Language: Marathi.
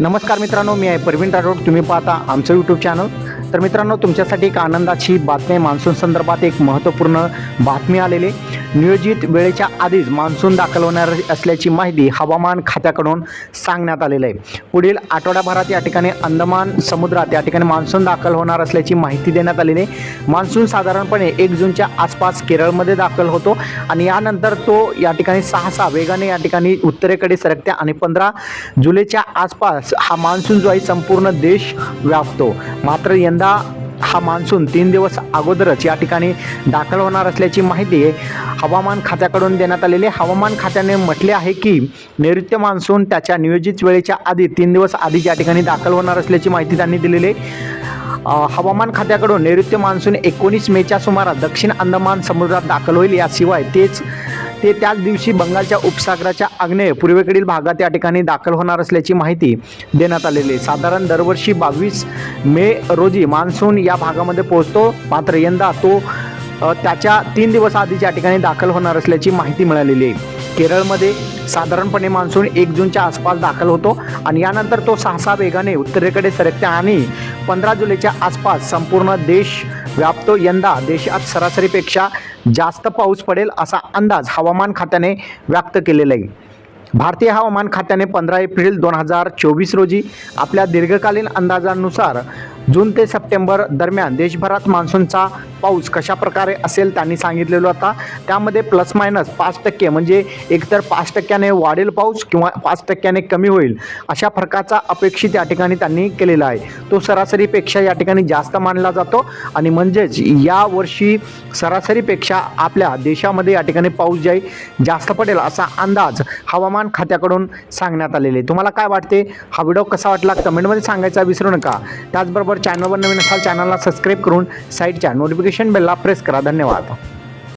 नमस्कार मित्रांनो मी आहे परवीन राठोड. तुम्ही पाहता आमचं यूट्यूब चॅनल तर मित्रांनो तुमच्यासाठी एक आनंदाची बातमी मान्सून संदर्भात एक महत्त्वपूर्ण बातमी आलेली नियोजित वेळेच्या आधीच मान्सून दाखल होणार असल्याची माहिती हवामान खात्याकडून सांगण्यात आलेलं आहे. पुढील आठवड्याभरात या ठिकाणी अंदमान समुद्रात या ठिकाणी मान्सून दाखल होणार असल्याची माहिती देण्यात आलेली आहे. मान्सून साधारणपणे एक जूनच्या आसपास केरळमध्ये दाखल होतो आणि यानंतर तो या ठिकाणी सहा वेगाने या ठिकाणी उत्तरेकडे सरकते आणि पंधरा जुलैच्या आसपास हा मान्सून जो आहे संपूर्ण देश व्यापतो. मात्र यंदा हा मान्सून तीन दिवस अगोदरच या ठिकाणी दाखल होणार असल्याची माहिती हवामान खात्याकडून देण्यात आलेली आहे. हवामान खात्याने म्हटले आहे की नैऋत्य मान्सून त्याच्या नियोजित वेळेच्या आधी तीन दिवस आधी या ठिकाणी दाखल होणार असल्याची माहिती त्यांनी दिलेली आहे हवामान खात्याकडून नैऋत्य मान्सून एकोणीस मेच्या सुमारास दक्षिण अंदमान समुद्रात दाखल होईल याशिवाय तेच ते त्याच दिवशी बंगालच्या उपसागराच्या आग्नेय पूर्वेकडील भागात या ठिकाणी दाखल होणार असल्याची माहिती देण्यात आलेली आहे. साधारण दरवर्षी बावीस मे रोजी मान्सून या भागामध्ये पोहोचतो. मात्र यंदा तो त्याच्या तीन दिवस आधीच या ठिकाणी दाखल होणार असल्याची माहिती मिळालेली आहे. केरळमध्ये साधारणपणे मान्सून एक जूनच्या आसपास दाखल होतो आणि यानंतर तो सहा वेगाने उत्तरेकडे सरकते आणि पंधरा जुलैच्या आसपास संपूर्ण देश व्यापतो. यंदा देशात सरासरीपेक्षा जास्त पाऊस पडेल असा अंदाज हवामान खात्याने व्यक्त केलेला आहे. भारतीय हवामान खात्याने पंधरा एप्रिल दोन हजार चोवीस रोजी आपल्या दीर्घकालीन अंदाजानुसार जून ते सप्टेंबर दरम्यान देशभरात मान्सूनचा पाऊस कशा प्रकारे असेल त्यांनी सांगितलेलं होता. त्यामध्ये प्लस मायनस पाच टक्के म्हणजे एकतर पाच टक्क्याने वाढेल पाऊस किंवा पाच टक्क्याने कमी होईल अशा फरकाचा अपेक्षित या ठिकाणी त्यांनी केलेला आहे. तो सरासरीपेक्षा या ठिकाणी जास्त मानला जातो आणि म्हणजेच या वर्षी सरासरीपेक्षा आपल्या देशामध्ये या ठिकाणी पाऊस जाईल जास्त पडेल असा अंदाज हवामान खात्याकडून सांगण्यात आलेले आहे. तुम्हाला काय वाटते? हा व्हिडिओ कसा वाटला? कमेंटमध्ये सांगायचा विसरू नका. त्याचबरोबर चॅनलवर नवीन असाल चॅनलला सबस्क्राईब करून साईडच्या नोटिफिकेशन बेलला प्रेस करा. धन्यवाद.